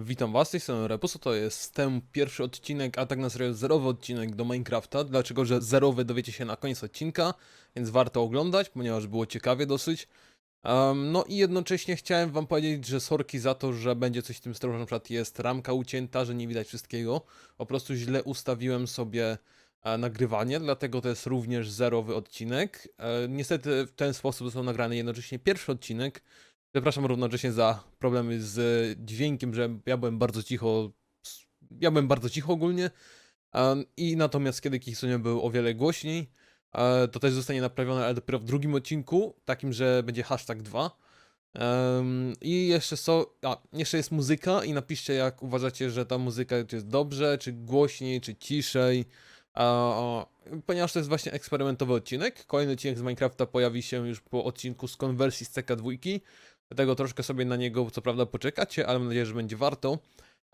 Witam was, strony Repuso, to jest ten pierwszy odcinek, a tak na serio zerowy odcinek do Minecrafta. Dlaczego, że zerowy dowiecie się na koniec odcinka, więc warto oglądać, ponieważ było ciekawie dosyć. Em, no i jednocześnie chciałem wam powiedzieć, że sorki za to, że będzie coś w tym stylu, że na przykład jest ramka ucięta, że nie widać wszystkiego. Po prostu źle ustawiłem sobie e, nagrywanie, dlatego to jest również zerowy odcinek. E, niestety w ten sposób został nagrany jednocześnie pierwszy odcinek, Przepraszam równocześnie za problemy z dźwiękiem, że ja byłem bardzo cicho. Ja byłem bardzo cicho ogólnie. em, I natomiast kiedy Kiksunio był o wiele głośniej, e, to też zostanie naprawione, ale dopiero w drugim odcinku, takim, że będzie hashtag 2. Em, I jeszcze so, a, jeszcze jest muzyka i napiszcie jak uważacie, że ta muzyka jest dobrze, czy głośniej, czy ciszej. Ponieważ to jest właśnie eksperymentowy odcinek. Kolejny odcinek z Minecrafta pojawi się już po odcinku z konwersji z CK2. Dlatego troszkę sobie na niego co prawda poczekacie, ale mam nadzieję, że będzie warto.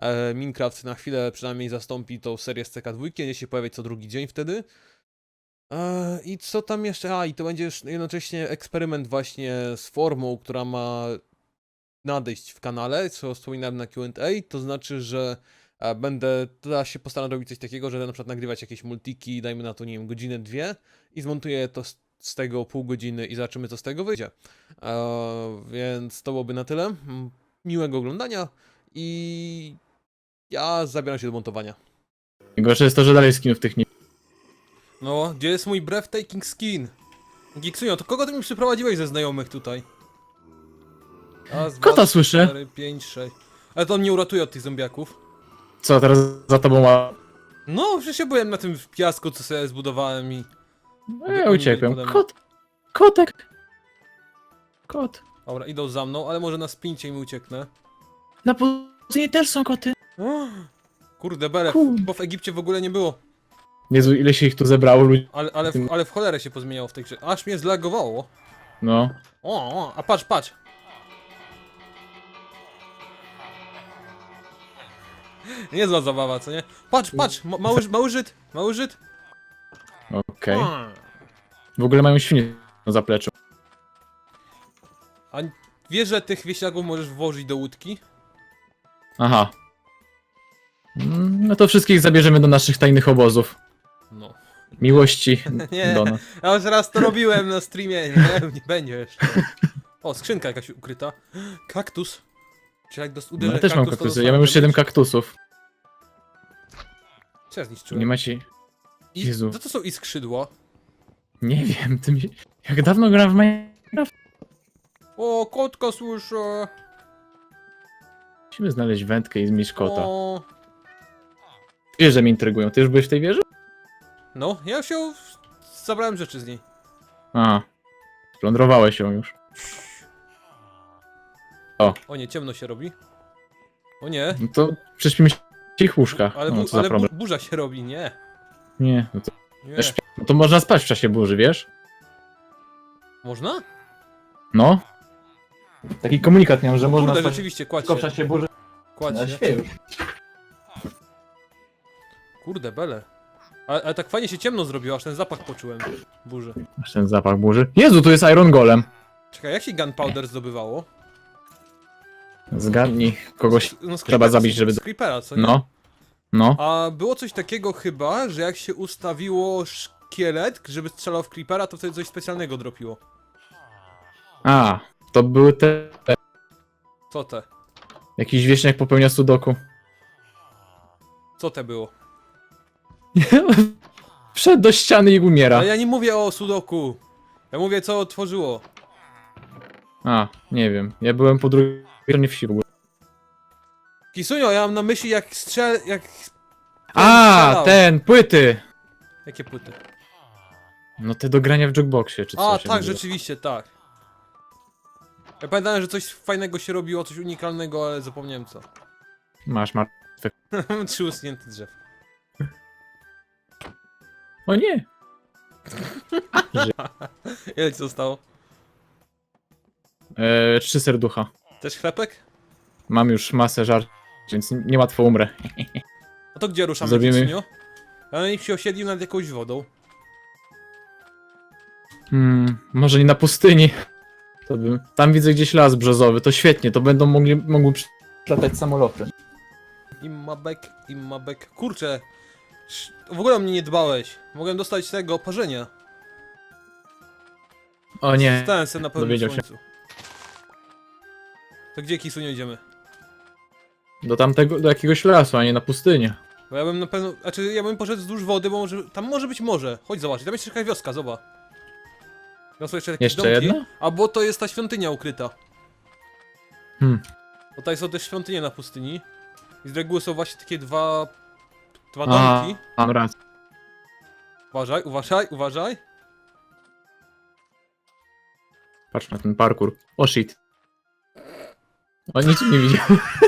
E, Minecraft na chwilę przynajmniej zastąpi tą serię z CK2, będzie się pojawiać co drugi dzień wtedy. E, I co tam jeszcze? A, i to będzie jednocześnie eksperyment właśnie z formą, która ma nadejść w kanale, co wspominałem na Q&A, to znaczy, że e, będę teraz się postaram robić coś takiego, że na przykład nagrywać jakieś multiki, dajmy na to, nie wiem, godzinę, dwie i zmontuję to z, tego pół godziny i zobaczymy, co z tego wyjdzie. E, więc to byłoby na tyle. M, Miłego oglądania i ja zabieram się do montowania. Gorsze jest to, że dalej skinów tych nie... No, gdzie jest mój breathtaking skin? Giksunio, to kogo ty mi przyprowadziłeś ze znajomych tutaj? Raz, Kota słyszę. 4, 5, 6. Ale to on mnie uratuje od tych zombiaków. Co, teraz za tobą ma... No, przecież ja byłem na tym piasku, co sobie zbudowałem i... No, ja uciekłem. Pode mną. Kot! Kotek! Kot. Dobra, idą za mną, ale może na spincie mi ucieknę. Na pustyni też są koty. O, Kurde, bele, bo w Egipcie w ogóle nie było. Jezu, ile się ich tu zebrało ludzi. Ale, ale, w, ale w cholerę się pozmieniało w tej grze. Aż mnie zlagowało. No. O, o, a patrz, patrz. Niezła zabawa, co nie? Patrz, patrz, ma, mały, mały Żyd, mały Żyd. Okej. O. W ogóle mają świnie na zapleczu. A wiesz, że tych wieśniaków możesz włożyć do łódki? Aha. Mm, No to wszystkich zabierzemy do naszych tajnych obozów. No. Miłości Nie. do nas. Ja już raz to robiłem na streamie, nie, nie będzie jeszcze. O, skrzynka jakaś ukryta. Kaktus. Czy jak dos- No, uderzę ja też mam kaktus, to kaktusy. dostanę Ja mam już 7 damage? kaktusów. Co ja zniszczyłem? Nie macie... I, Jezu. Co to są i skrzydła? Nie wiem, ty mi... Jak dawno grałem w Minecraft? O, kotka słyszę. Musimy znaleźć wędkę i zmieść kota. O. Wiesz, że mnie intrygują. Ty już byłeś w tej wieży? No, ja ją zabrałem rzeczy z niej. A. Splądrowałeś ją już. O nie, ciemno się robi. O nie, No to prześpimy się w ich łóżkach. ale, No, bu- co za ale bu- problem. burza się robi, nie. Nie, no to, nie. No to można spać w czasie burzy, wiesz? Można? No. Taki komunikat miałem, że można Kurde, spać rzeczywiście, kładź tylko w się, czasie burzy. kładź się. śpię już. Kurde, bele. Ale, ale tak fajnie się ciemno zrobiło, aż ten zapach poczułem. Burzy. Masz ten zapach burzy. Jezu, tu jest Iron Golem. Czekaj, jak się gunpowder zdobywało? Zgadnij kogoś. No, z creepera- zabić, żeby- Z creepera, co nie? No. No. A było coś takiego chyba, że jak się ustawiło szkielet, żeby strzelał w creepera, to wtedy coś specjalnego dropiło. A, to były te... Co te? Jakiś wieśniak popełnia sudoku. Co te było? Wszedł do ściany i umiera. Ale ja nie mówię o sudoku. Ja mówię co otworzyło. A, nie wiem. Ja byłem po drugiej stronie wsi w ogóle. Kisunio, ja mam na myśli jak strzel... jak... A, strzelał. ten, płyty! Jakie płyty? No te do grania w jukeboxie, czy coś. A, tak, rzeczywiście, tak. Ja pamiętałem, że coś fajnego się robiło, coś unikalnego, ale zapomniałem co. Masz, masz. Trzy usunięte drzew. O nie! Ile ci zostało? Eee, trzy serducha. Też chlebek? Mam już masę żart, więc niełatwo umrę. A to gdzie ruszamy, Zrobimy-? Ja na nich się osiedlił nad jakąś wodą. Hmm, może nie na pustyni. To bym... Tam widzę gdzieś las brzozowy, to świetnie, to będą mogli, mogły latać samoloty. Immabek, immabek. Kurczę. sz- W ogóle o mnie nie dbałeś. Mogłem dostać tego oparzenia. O nie. Stałem sobie na pełnym Dowiedział się. słońcu. To gdzie Kisunio idziemy? Do tamtego, do jakiegoś lasu, a nie na pustynię. Bo ja bym na pewno, znaczy ja bym poszedł wzdłuż wody, bo może, tam może być morze. Chodź zobacz, tam jest jeszcze jakaś wioska, zobacz. Tam są jeszcze jakieś Jeszcze domki. jedna? A bo to jest ta świątynia ukryta. Hmm. Bo tutaj są też świątynie na pustyni. I z reguły są właśnie takie dwa... Dwa A, domki. mam rację. Uważaj, uważaj, uważaj. Patrz na ten parkour. O shit. O nic nie widział.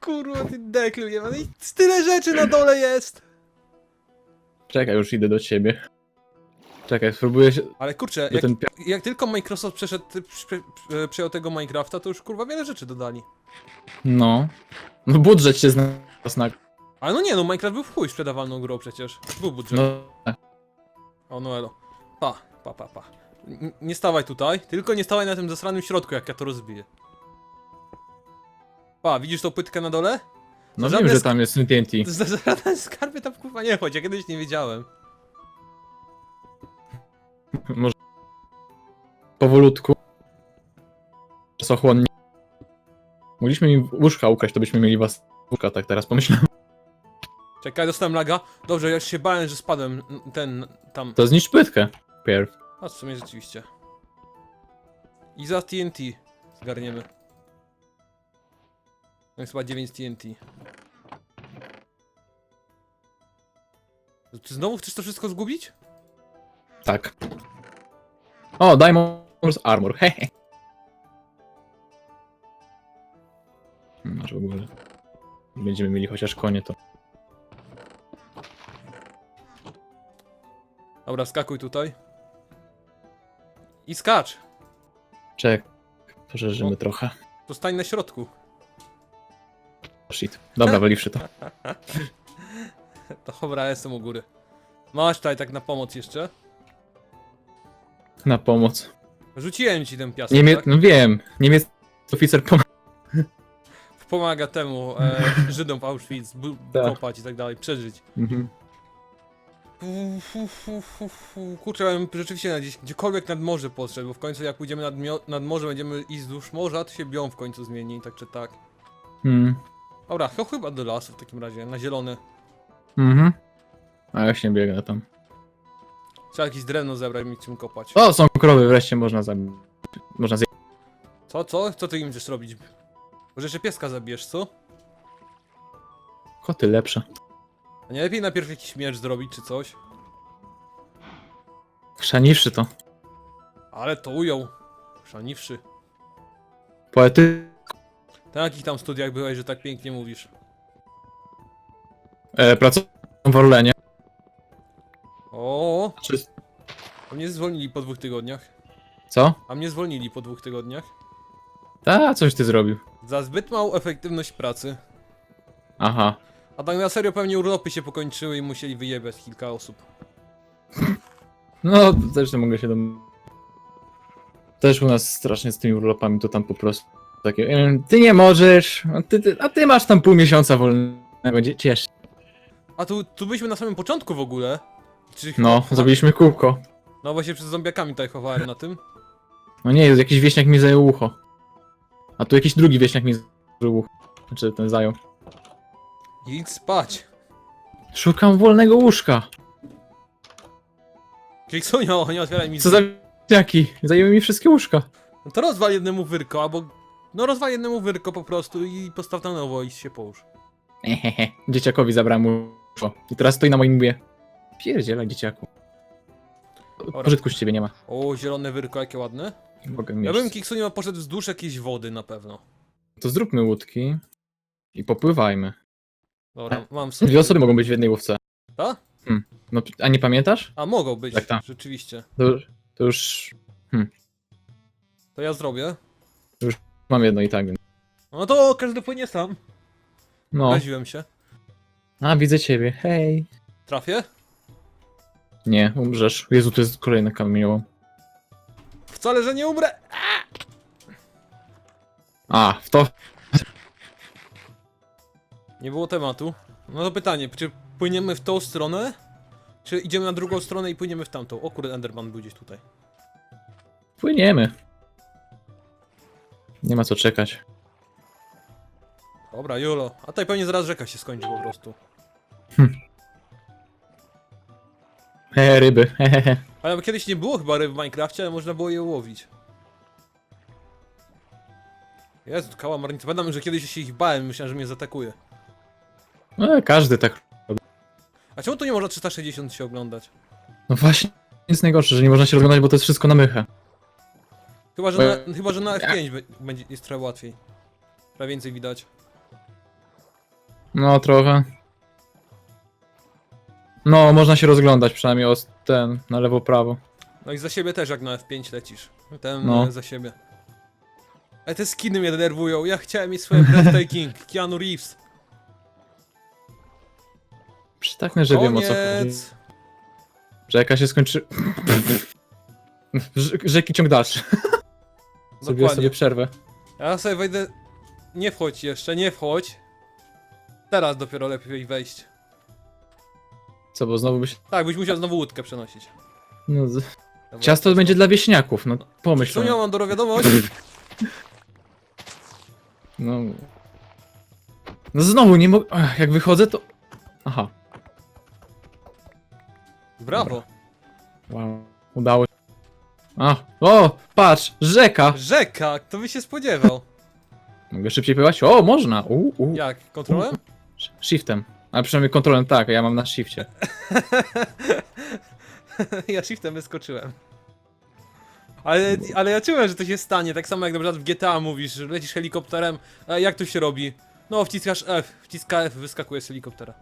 Kurwa, ty deklu nie I tyle rzeczy na dole jest. Czekaj, już idę do ciebie. Czekaj, spróbuję się... Ale kurczę, jak, ten jak tylko Microsoft przeszedł, prze, prze, przejął tego Minecrafta, to już kurwa wiele rzeczy dodali. No. No budżet się zna... Ale no nie, no Minecraft był w chuj sprzedawalną grą przecież. Był budżet. No, O, no elo. Pa, pa, pa, pa. N nie stawaj tutaj, tylko nie stawaj na tym zasranym środku, jak ja to rozbiję. Pa, widzisz tą płytkę na dole? no Żadne wiem, że sk- tam jest TNT. Żaden skarbie tam kurwa nie chodź, ja kiedyś nie wiedziałem. Może... Powolutku. Czasochłonnie. Mogliśmy im łóżka ukraść, to byśmy mieli was łóżka, tak teraz pomyślałem. Czekaj, dostałem laga. Dobrze, ja już się bałem, że spadłem n- ten, tam. To zniszcz płytkę. Pierw. A w sumie rzeczywiście. I za TNT zgarniemy. No jest chyba 9 TNT. Ty znowu chcesz to wszystko zgubić? Tak. O, Diamond's Armor, hehe. Masz w ogóle. Będziemy mieli chociaż konie, to... Dobra, skakuj tutaj. I skacz! Czek. Poszerzymy trochę. To stań na środku. Shit. Dobra, waliwszy to. Dobra, jestem u góry. Masz tutaj tak na pomoc jeszcze. Na pomoc. Rzuciłem ci ten piasek, Niemiec... tak? No wiem. Niemiecki oficer pomaga. Pomaga temu e, Żydom w Auschwitz bu- Tak. kopać i tak dalej, przeżyć. Mhm. Fu, fu, fu, fu, fu. Kurczę, ja bym rzeczywiście na gdzieś, gdziekolwiek nad morze podszedł, bo w końcu jak pójdziemy nad, mio- nad morze, będziemy iść wzdłuż morza, to się biom w końcu zmieni, tak czy tak. Mm. Dobra, to chyba do lasu w takim razie, na zielone. Mhm. A ja się biegnę tam. Trzeba jakieś drewno zebrać i mieć czym kopać. O, są krowy, wreszcie można zabić. Można zjeść. Co, co? Co ty im chcesz robić? Może jeszcze pieska zabijesz, co? Koty lepsze. A nie lepiej najpierw jakiś miecz zrobić czy coś? Chrzaniwszy to. Ale to ujął. Szaniwszy. Poety. Na jakich tam studiach byłeś, że tak pięknie mówisz? E, pracowałem w Orlenie. O, Czy... a mnie zwolnili po dwóch tygodniach. Co? A mnie zwolnili po dwóch tygodniach. Ta, coś ty zrobił. Za zbyt małą efektywność pracy. Aha. A tak na serio pewnie urlopy się pokończyły i musieli wyjebać kilka osób. No, też nie mogę się dom... Też u nas strasznie z tymi urlopami to tam po prostu takie, "Em, ty nie możesz, a ty, ty, a ty masz tam pół miesiąca wolnego, dzie- ciesz. się." A tu, tu byliśmy na samym początku w ogóle. Czy No, zrobiliśmy kółko. No właśnie przed zombiakami tutaj chowałem na tym. No nie, jakiś wieśniak mi zajął ucho. A tu jakiś drugi wieśniak mi zajął ucho. Znaczy ten zajął. Idź spać. Szukam wolnego łóżka. Kliksunio, nie otwieraj mi Co za wieśniaki? Zajęły mi wszystkie łóżka. No to rozwal jednemu wyrko, albo... No rozwal jednemu wyrko po prostu i postaw na nowo i się połóż. Ehehe. Dzieciakowi zabrałem łóżko. I teraz stoi na moim mówię. Pierdziela dzieciaku. Pożytku z ciebie nie ma. O, zielone wyrko, jakie ładne. Mogę Ja mieć. bym Kiksunio poszedł wzdłuż jakiejś wody na pewno. To zróbmy łódki i popływajmy. Dobra, mam sobie. Dwie osoby mogą być w jednej łówce. Ta? No, a nie pamiętasz? A mogą być, Tak, tak. rzeczywiście. To, to już To ja zrobię. Mam jedno i tak. więc- No to każdy płynie sam. No. Raziłem się. A, widzę ciebie. Hej. Trafię? Nie, umrzesz. Jezu, to jest kolejny kamieniołom. Wcale, że nie umrę! A, w to. Nie było tematu. No to pytanie, czy płyniemy w tą stronę? Czy idziemy na drugą stronę i płyniemy w tamtą? O kurde, Enderman był gdzieś tutaj. Płyniemy. Nie ma co czekać. Dobra, Julo. A tutaj pewnie zaraz rzeka się skończy po prostu. He, ryby. Hehehe. Ale kiedyś nie było chyba ryb w Minecrafcie, ale można było je łowić. Jezu, kałamarnica. Pamiętam, że kiedyś się ich bałem, myślałem, że mnie zaatakuje. No, każdy tak. A czemu tu nie można 360 się oglądać? No właśnie, jest najgorsze, że nie można się rozglądać, bo to jest wszystko na mychę. Chyba, że na, chyba, że na F5 be- będzie, jest trochę łatwiej. Trochę więcej widać. No, trochę. No, można się rozglądać przynajmniej o ten, na lewo, prawo. No i za siebie też jak na F5 lecisz. Ten No. e, za siebie. Ale te skiny mnie denerwują. Ja chciałem mieć swoje breathtaking. Keanu Reeves. Przytaknę, że wiem o co chodzi. Koniec. Rzeka się skończy... Rz- Rzeki ciąg dalszy. Zrobiłem Dokładnie. sobie przerwę. Ja sobie wejdę... Nie wchodź jeszcze, nie wchodź. Teraz dopiero lepiej wejść. Co, bo znowu byś... Tak, byś musiał znowu łódkę przenosić. No, z... Dobra. Ciasto będzie dla wieśniaków, no pomyśl. Co nie mam do wiadomość? No... No znowu nie mogę... Ach, Jak wychodzę to... Aha. Brawo. Wow. Udało A, o, patrz, rzeka! Rzeka, kto by się spodziewał? Mogę szybciej pływać? O, można! U, u. Jak? Kontrolem? Sh- Shiftem. Ale przynajmniej kontrolem tak, a ja mam na shifcie. ja shiftem wyskoczyłem. Ale, ale ja czułem, że to się stanie, tak samo jak na przykład w GTA mówisz, że lecisz helikopterem, a jak to się robi? No, wciskasz F, wciska F, wyskakuje z helikoptera.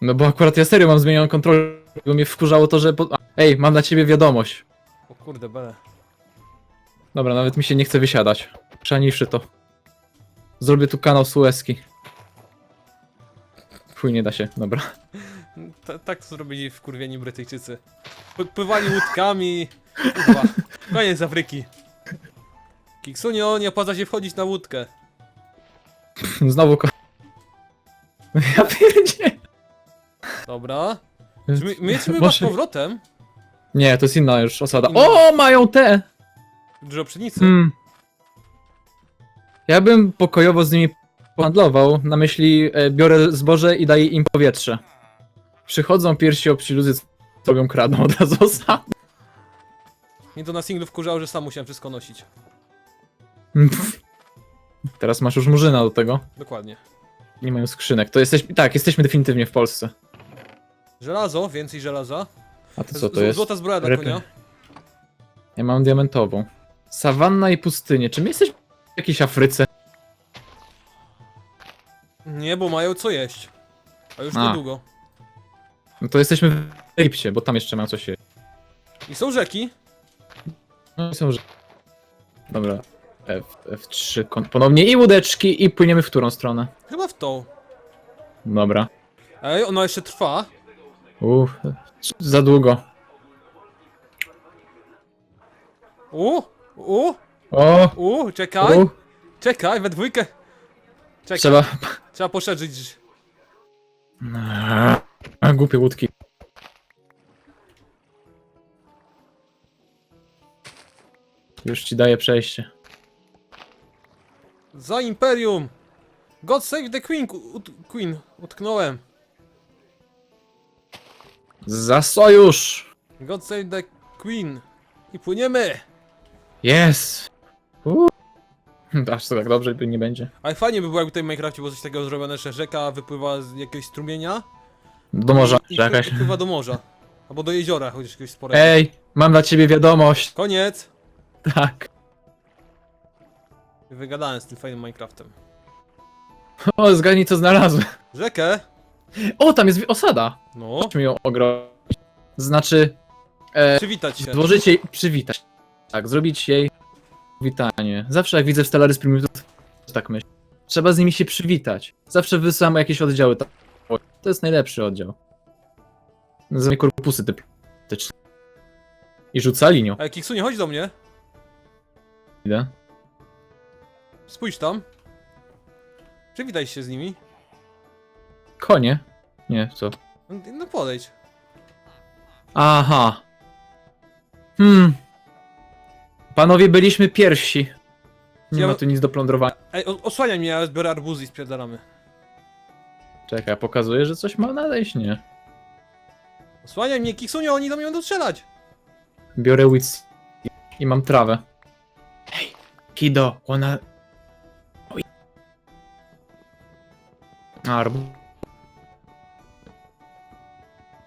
No bo akurat ja serio mam zmienioną kontrolę, bo mnie wkurzało to, że... Po... A, Ej, mam dla ciebie wiadomość. Kurde, bele. Dobra, nawet mi się nie chce wysiadać. Przaniwszy to. Zrobię tu kanał Suezki. Chuj, nie da się, dobra. Ta, tak to zrobili wkurwieni Brytyjczycy. Pływali łódkami. Kurwa. Koniec Afryki. Kiksunio, nie opłaca się wchodzić na łódkę. Znowu ko... Ja pierdzie. Dobra. My, my jesteśmy Może- z powrotem? Nie, to jest inna już osada. O, mają te! Dużo pszenicy. Hmm. Ja bym pokojowo z nimi handlował, na myśli e, biorę zboże i daję im powietrze. Przychodzą pierwsi obci ludzie, co robią kradną od razu osady. Mnie to na singlu wkurzało, że sam musiałem wszystko nosić. Teraz masz już murzyna do tego. Dokładnie. Nie mają skrzynek. To jesteśmy, tak, jesteśmy definitywnie w Polsce. Żelazo, więcej żelaza. A to co to jest? Złota zbroja dla konia. Ja mam diamentową. Sawanna i pustynie. Czy my jesteśmy w jakiejś Afryce? Nie, bo mają co jeść. A już A. niedługo. No to jesteśmy w Egipcie, bo tam jeszcze mają coś jeść. I są rzeki. No i są, że... Dobra. F, F3 kon- ponownie i łódeczki i płyniemy w którą stronę? Chyba w tą. Dobra. Ej, ona jeszcze trwa. Uff, za długo. U, u, O! u, czekaj. U, Czekaj, we dwójkę. Czekaj, trzeba... trzeba poszerzyć. A, głupie łódki. Już ci daję przejście. Za Imperium! God save the Queen! Ut queen, utknąłem. Za sojusz! God save the Queen. I płyniemy! Yes! Uuu. Aż to tak dobrze nie będzie. Ale fajnie by było, jakby tutaj w Minecrafcie było coś takiego zrobione, że rzeka wypływa z jakiegoś strumienia. Do morza, i, i jakaś. wypływa do morza. Albo do jeziora, chociaż jakiegoś sporego. Ej, mam dla ciebie wiadomość. Koniec! Tak. Wygadałem z tym fajnym Minecraftem. O, zgadnij co znalazłem. Rzekę? O, tam jest osada. No. Chodźmy ją ogrodzić. Znaczy, e, Przywitać się. złożyć jej, przywitać. Tak, zrobić jej witanie. Zawsze jak widzę w Stellaris Primitive, to tak myślę. Trzeba z nimi się przywitać. Zawsze wysyłam jakieś oddziały. To jest najlepszy oddział. Nazywamy korpusy dyplomatyczne. I rzucali nią. Ej, Kiksu, nie chodź do mnie. Idę. Spójrz tam. Przywitaj się z nimi. Konie? Nie, co? No, podejdź. Aha. Hmm. Panowie, byliśmy pierwsi. Nie Ja- ma tu nic do plądrowania. Ej, o- osłaniaj mnie, ja zbiorę arbuzy i spierdalamy. Czekaj, pokazuje, że coś ma nadejść? Nie. Osłaniaj mnie, Kiksunio, oni do mnie będą strzelać! Biorę wits i mam trawę. Hej, Kido, ona... Oj. Arb.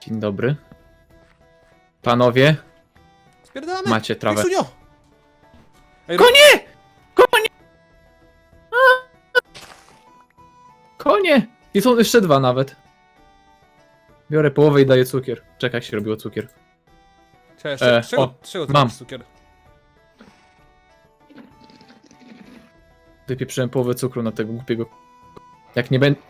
Dzień dobry. Panowie, Spierdalamy! macie trawę. Ej, Konie! Konie! A! Konie! I są jeszcze dwa nawet. Biorę połowę i daję cukier. Czekaj, jak się robiło cukier. Cześć, E, czego, o, czego ty mam. masz cukier? Wypieprzyłem połowę cukru na tego głupiego. Jak nie będę...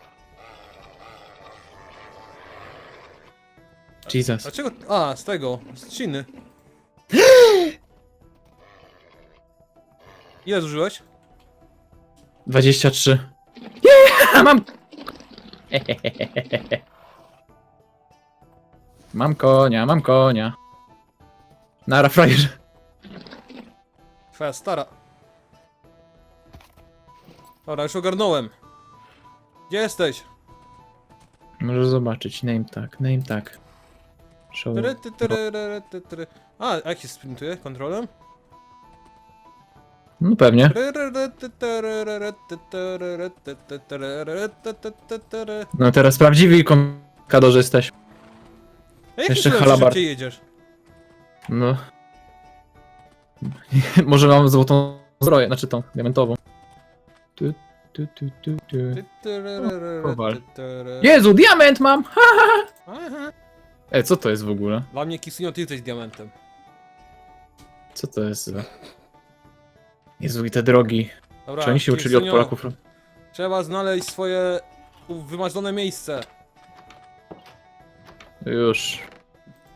Jesus. Dlaczego? A, z tego, z trzciny. Ile zużyłeś? 23. Yeah! Mam... Mam konia, mam konia. Nara frajerze. Twoja stara. Dobra, już ogarnąłem. Gdzie jesteś? Możesz zobaczyć. Name tag, name tag. Show. Tyry, ty, tyry, ry, ty, tyry. A, a jak się sprintuje? Kontrolem? No pewnie. No teraz prawdziwi konkadorze jesteś. A jak Jeszcze szybciej jedziesz? No. Może mam złotą zbroję, znaczy tą, diamentową. Tu, tu, tu, tu, tu. Kowal. Jezu, diament mam! Ha! Aha. E, co to jest w ogóle? Dla mnie Kisunio, ty jesteś diamentem. Co to jest za... Jezu, i te drogi. Dobra, Czy oni się uczyli od Kisunio, Polaków? Trzeba znaleźć swoje wymarzone miejsce. Już.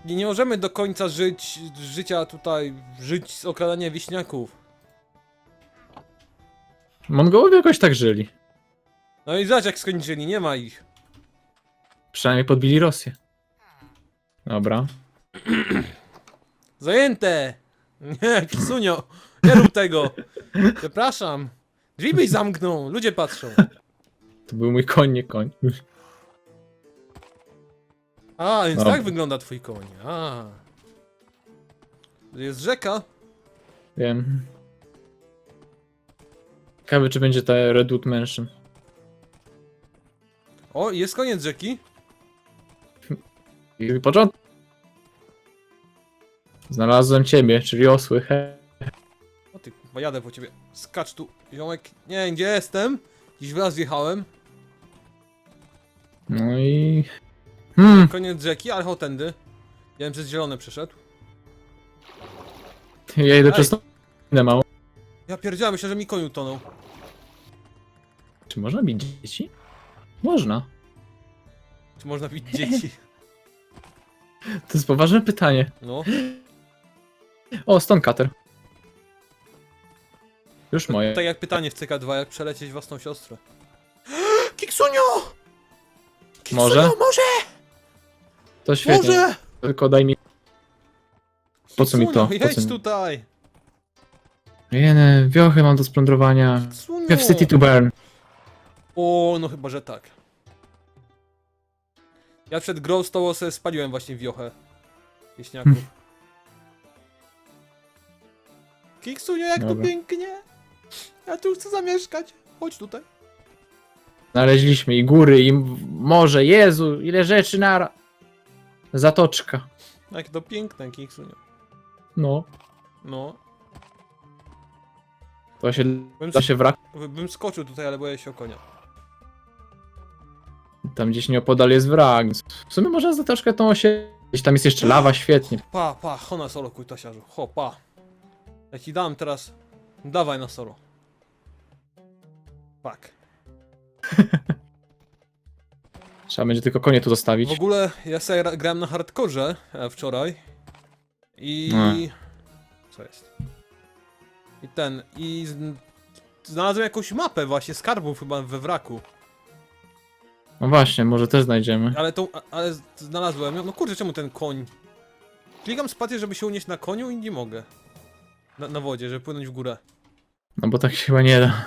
Nie, nie możemy do końca żyć życia tutaj, żyć z okradania wieśniaków. Mongołowie jakoś tak żyli. No i zobacz jak skończyli, nie ma ich. Przynajmniej podbili Rosję. Dobra. Zajęte! Nie, Kisunio, nie rób tego. Przepraszam. Drzwi byś zamknął, ludzie patrzą. To był mój koń, nie koń. A, więc Dobra. tak wygląda twój koń. A. Jest rzeka. Wiem. Ciekawe, czy będzie ta Redwood Mansion. O, jest koniec rzeki. I początek. Znalazłem ciebie, czyli osły. He. O ty, kurwa, jadę po ciebie. Skacz tu, ziomek. Nie gdzie jestem. Dziś wyraz wjechałem. No i... Hmm, Koniec rzeki, ale hotędy. Ja bym przez zielone przeszedł. ja idę Ej. przez to... Idę mało. Ja pierdziałem, myślę, że mi koń utonął. Czy można bić dzieci? Można. Czy można bić dzieci? To jest poważne pytanie. No. O, Stone Cutter. Już moje. Tak jak pytanie w CK2, jak przelecieć własną siostrę. Kiksunio! Kiksunio, Może? może! To świetnie. Może! Tylko daj mi... Po co mi to? Kiksunio, Po jedź co mi- tutaj! Jene, wiochy mam do splądrowania. Kiksunio! We have city to burn. O, no chyba, że tak. Ja przed grą z tobą sobie spaliłem właśnie wiochę. Wieśniaków. Hmm. Kiksunio, jak Dobra. pięknie! Ja tu chcę zamieszkać. Chodź tutaj. Znaleźliśmy i góry, i morze. Jezu, ile rzeczy nara. Zatoczka. Jak to piękne, Kiksunio. No. No. To się, Bym, to się wrak. bym skoczył tutaj, ale boję się o konia. Tam gdzieś nieopodal jest wrak. W sumie można zatoczkę tą osie. Gdzieś tam jest jeszcze lawa, świetnie. Pa, pa, ho na solo, kujtasiarzu. Ho, pa. Ja ci dam teraz. Dawaj na solo. Tak. Trzeba będzie tylko konie tu zostawić. W ogóle ja sobie gra- grałem na hardkorze e, wczoraj. I. No. Co jest? I ten. I. Znalazłem jakąś mapę właśnie skarbów chyba we wraku. No właśnie, może też znajdziemy. Ale tą, a- ale znalazłem ją. No kurczę, czemu ten koń? Klikam spację, żeby się unieść na koniu i nie mogę. Na, na wodzie, żeby płynąć w górę. No bo tak się chyba nie da.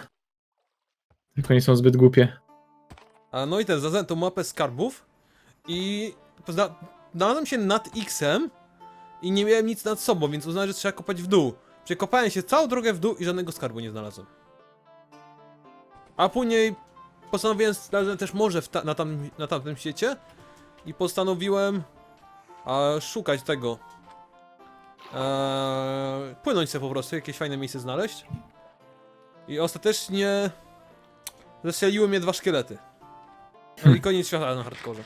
Tylko nie są zbyt głupie. A no i ten, zaznałem tą mapę skarbów i pozna- znalazłem się nad X-em i nie miałem nic nad sobą, więc uznałem, że trzeba kopać w dół. Przekopałem się całą drogę w dół i żadnego skarbu nie znalazłem. A później postanowiłem, znalazłem też morze ta- na, tam, na tamtym świecie i postanowiłem a, szukać tego. Eee, płynąć sobie po prostu, jakieś fajne miejsce znaleźć. I ostatecznie zestrzeliły mnie dwa szkielety. No i koniec świata na hardkorze.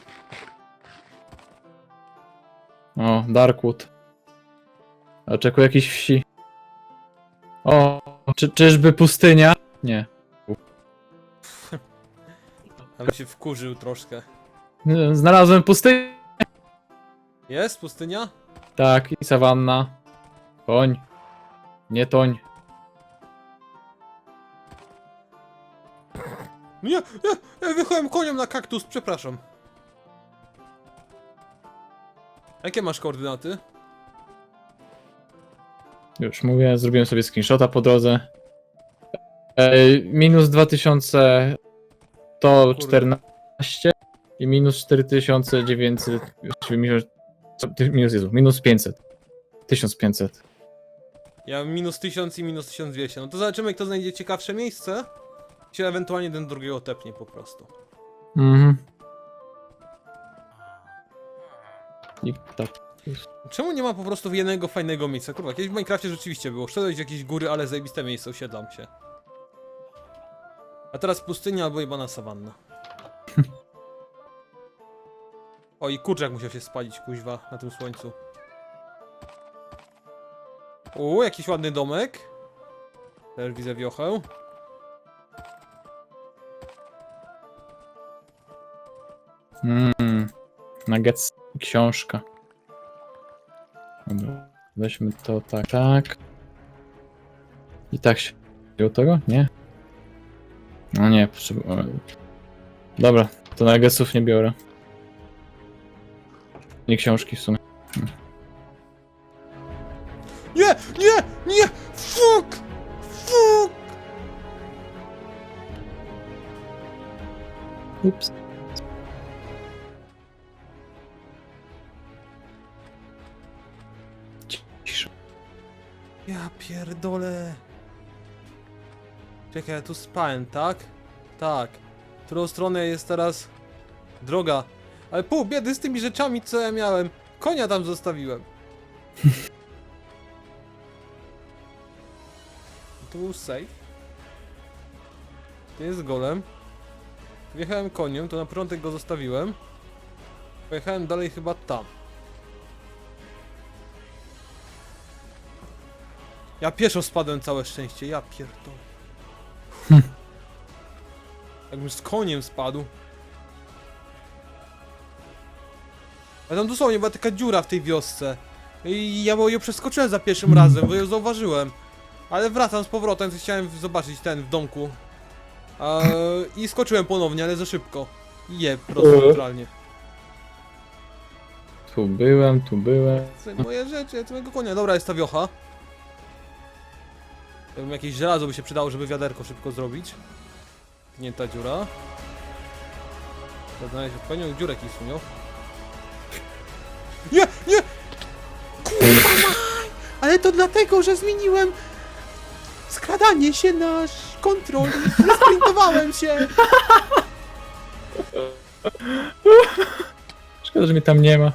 O, Darkwood. Oczekuję jakiejś wsi. O, czy, czyżby pustynia? Nie. Aby się wkurzył troszkę. Znalazłem pustynię. Jest pustynia? Tak, i sawanna. Koń. Nie toń. Nie, nie, ja wychowałem koniem na kaktus, przepraszam. Jakie masz koordynaty? Już mówię, zrobiłem sobie screenshota po drodze. E, minus 2000 to 14 i minus 4900. właściwie Minus, minus, Jezu, minus 500. 1500. Ja mam minus 1000 i minus 1200. No to zobaczymy, kto znajdzie ciekawsze miejsce. Się ewentualnie ten drugiego tepnie po prostu. Mhm. I tak. Czemu nie ma po prostu jednego fajnego miejsca? Kurwa, kiedyś w Minecrafcie rzeczywiście było. Szedłeś w jakieś góry, ale zajebiste miejsce, osiedlam się. A teraz pustynia albo jebana sawanna. O i kurczak musiał się spalić, kuźwa, na tym słońcu. O, jakiś ładny domek. Też widzę wiochę. Mm. Nuggets, książka. Dobra. Weźmy to tak, tak. I tak się. Do tego? Nie? No nie, potrzebuję. Dobra, to nuggetsów nie biorę. Nie książki w sumie. Spałem, tak? Tak. W którą stronę jest teraz droga? Ale pół biedy z tymi rzeczami, co ja miałem. Konia tam zostawiłem. Tu był safe. Tu jest golem. Wjechałem koniem, to na początek go zostawiłem. Pojechałem dalej chyba tam. Ja pieszo spadłem całe szczęście, ja pierdolę. Jakbym z koniem spadł. A tam dosłownie była taka dziura w tej wiosce. I ja ją przeskoczyłem za pierwszym razem, bo ją zauważyłem. Ale wracam z powrotem, chciałem zobaczyć ten w domku. A, I skoczyłem ponownie, ale za szybko. Je, prosto Mhm. neutralnie. Tu byłem, tu byłem. Co moje rzeczy, co mojego konia. Dobra, jest ta wiocha. Ja jakieś żelazo by się przydało, żeby wiaderko szybko zrobić. Nie ta dziura. Znaleźć odpowiednią dziurę kisunią. Nie, nie! Kurwa mać! Ale to dlatego, że zmieniłem skradanie się na kontrol i sprintowałem się! Szkoda, że mnie tam nie ma.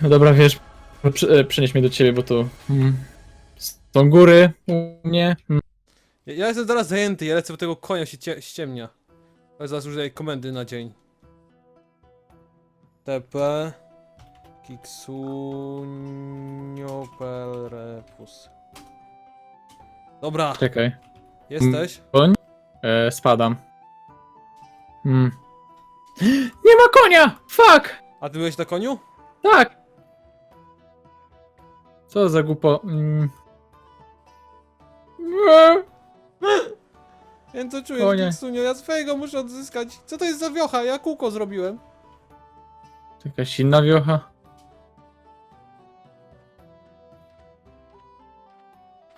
No dobra, wiesz, przenieś mnie do ciebie, bo tu mm, są góry u mnie. Mm. Ja, ja jestem teraz zajęty, ja lecę, bo tego konia się cie, ściemnia. Ale zaraz użyję komendy na dzień. TP Kiksunio.pelrepus Dobra, Czekaj, jesteś? e, spadam. Mm. Nie ma konia! Fuck! A ty byłeś na koniu? Tak! Co za głupo... Mm. Co O czujesz, nie. Kiksunio, ja swojego muszę odzyskać. Co to jest za wiocha? Ja kółko zrobiłem. To jakaś inna wiocha?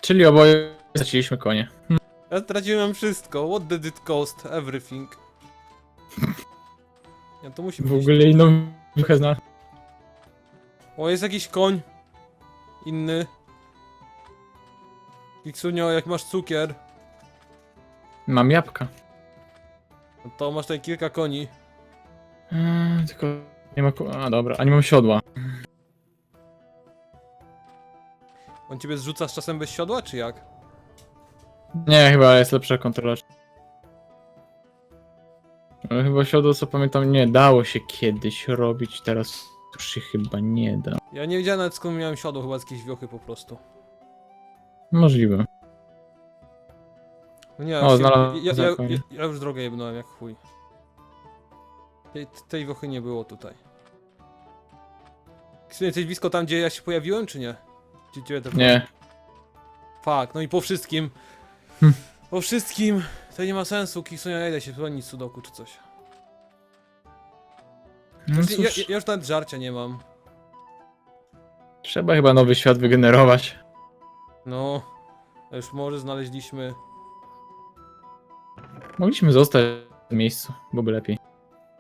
Czyli oboje straciliśmy konie. Ja straciłem wszystko. What did it cost? Everything. Ja to musi W być. ogóle inną wiochę zna. O, jest jakiś koń. Inny. Kiksunio, jak masz cukier, Mam jabłka. no to masz tutaj kilka koni. Eee, tylko nie ma. ko- A dobra, a nie mam siodła. On ciebie zrzuca z czasem bez siodła, czy jak? Nie, chyba jest lepsza kontrola. Ale chyba siodło, co pamiętam, nie dało się kiedyś robić, teraz już się chyba nie da. Ja nie wiedziałem nawet skąd miałem siodło, chyba z jakiejś wiochy po prostu. Możliwe. No nie, O, znalazłem ja, ja, ja, ja już drogę jebnąłem jak chuj. Tej, tej wiochy nie było tutaj. Kiksunio, jesteś blisko tam, gdzie ja się pojawiłem, czy nie? Gdzie, gdzie te Nie. Fak, no i po wszystkim. Hm. Po wszystkim. To nie ma sensu, Kiksunio, ja idę się pełnić sudoku czy coś. No Znaczy, ja, cóż, ja już nawet żarcia nie mam. trzeba chyba nowy świat wygenerować. No. Już może znaleźliśmy. Mogliśmy zostać w miejscu, byłoby lepiej.